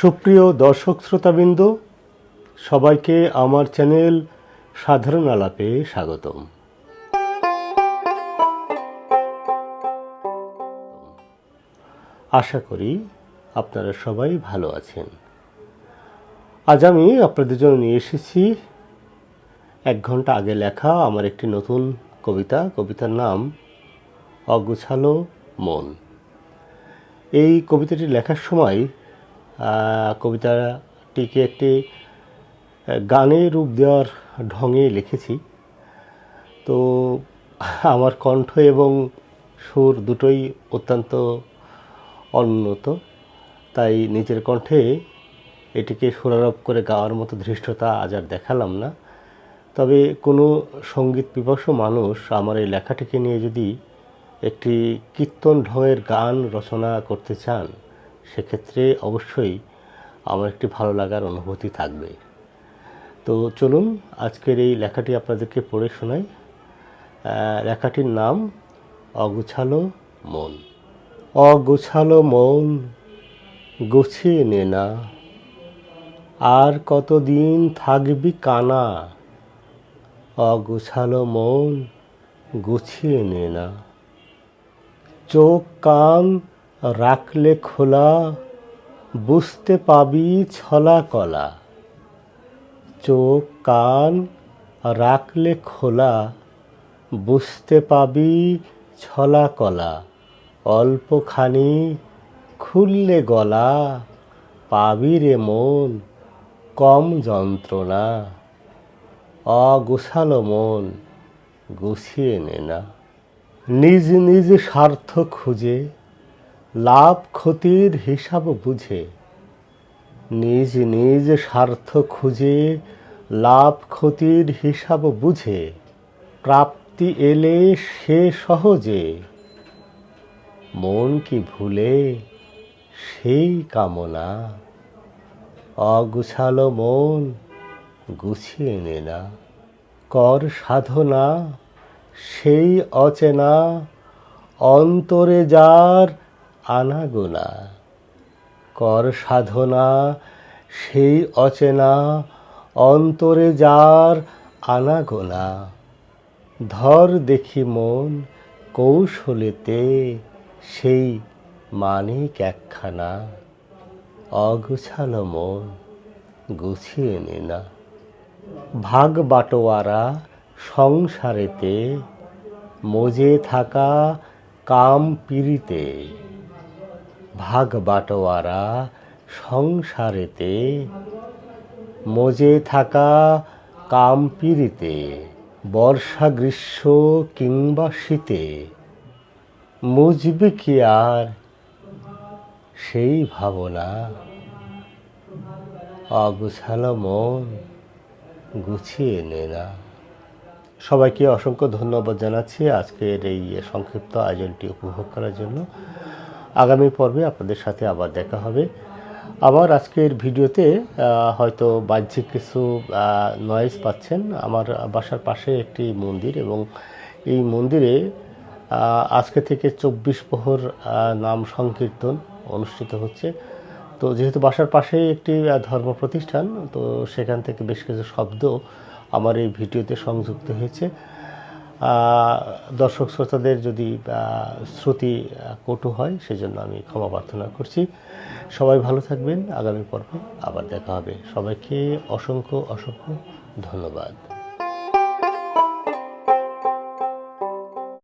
সুপ্রিয় দর্শক শ্রোতাবৃন্দ, সবাইকে আমার চ্যানেল সাধারণ আলাপে স্বাগতম। আশা করি আপনারা সবাই ভালো আছেন। আজ আমি আপনাদের জন্য নিয়ে এসেছি এক ঘণ্টা আগে লেখা আমার একটি নতুন কবিতা। কবিতার নাম অগুছালো মন। এই কবিতাটি লেখার সময় কবিতাটিকে একটি গানে রূপ দেওয়ার ঢঙে লিখেছি। তো আমার কণ্ঠ এবং সুর দুটোই অত্যন্ত অনুন্নত। তাই নিজের কণ্ঠে এটিকে সুরারোপ করে গাওয়ার মতো ধৃষ্টতা আজ আর দেখালাম না। তবে কোনো সংগীত পিপাসু মানুষ আমার এই লেখাটিকে নিয়ে যদি একটি কীর্তন ঢঙের গান রচনা করতে চান সেক্ষেত্রে অবশ্যই আমার একটি ভালো লাগার অনুভূতি থাকবে। তো চলুন আজকের এই লেখাটি আপনাদেরকে পড়ে শোনাই। লেখাটির নাম, অগুছালো মন। অগুছালো মন গুছিয়ে নে না। আর কতদিন থাকবি কানা? অগুছালো মন গুছিয়ে নে না। চোখ কান রাখলে খোলা, বুঝতে পাবি ছলা কলা। চোখ, কান রাখলে খোলা, বুঝতে পাবি ছলা কলা। অল্পখানি খুললে গলা, পাবি রে মন কম যন্ত্রণা। অগুছালো মন গুছিয়ে নে না। নিজ নিজ স্বার্থ খুঁজে লাভ ক্ষতির হিসাব বুঝে। নিজ নিজ স্বার্থ খুঁজে লাভ ক্ষতির হিসাব বুঝে। প্রাপ্তি এলে সে সহজে। মন কি ভুলে সেই কামনা। অগুছালো মন গুছিয়ে নে না। কর সাধনা সেই অচেনা। অন্তরে যার আনাগোনা। কর সাধনা, সেই অচেনা, অন্তরে যার আনাগোনা। ধর দেখি মন, কৌশলেতে, সেই মানিক একখানা। অগুছালো মন, গুছিয়ে নে না। ভাগ বাটোয়ারা, সংসারেতে, মজে থাকা কাম পিরিতে ভাগ বাটোয়ারা সংসারেতে, মজে থাকা কাম পিরিতে বর্ষা গ্রীষ্ম কিংবা শীতে, মুজবে কি আর সেই ভাবনা? অগুছালো মন গুছিয়ে নে না। সবাইকে অসংখ্য ধন্যবাদ জানাচ্ছি আজকের এই সংক্ষিপ্ত আয়োজনটি উপভোগ করার জন্য। আগামী পর্বে আপনাদের সাথে আবার দেখা হবে। আমার আজকের ভিডিওতে হয়তো বাহ্যিক কিছু নয়েজ পাচ্ছেন। আমার বাসার পাশে একটি মন্দির এবং এই মন্দিরে আজকে থেকে চব্বিশ প্রহর নাম সংকীর্তন অনুষ্ঠিত হচ্ছে। তো যেহেতু বাসার পাশেই একটি ধর্ম প্রতিষ্ঠান তো সেখান থেকে বেশ কিছু শব্দ আমার এই ভিডিওতে সংযুক্ত হয়েছে। দর্শক শ্রোতাদের যদি শ্রুতি কটু হয়, সেজন্য আমি ক্ষমা প্রার্থনা করছি। সবাই ভালো থাকবেন। আগামী পর্বে আবার দেখা হবে। সবাইকে অসংখ্য অসংখ্য ধন্যবাদ।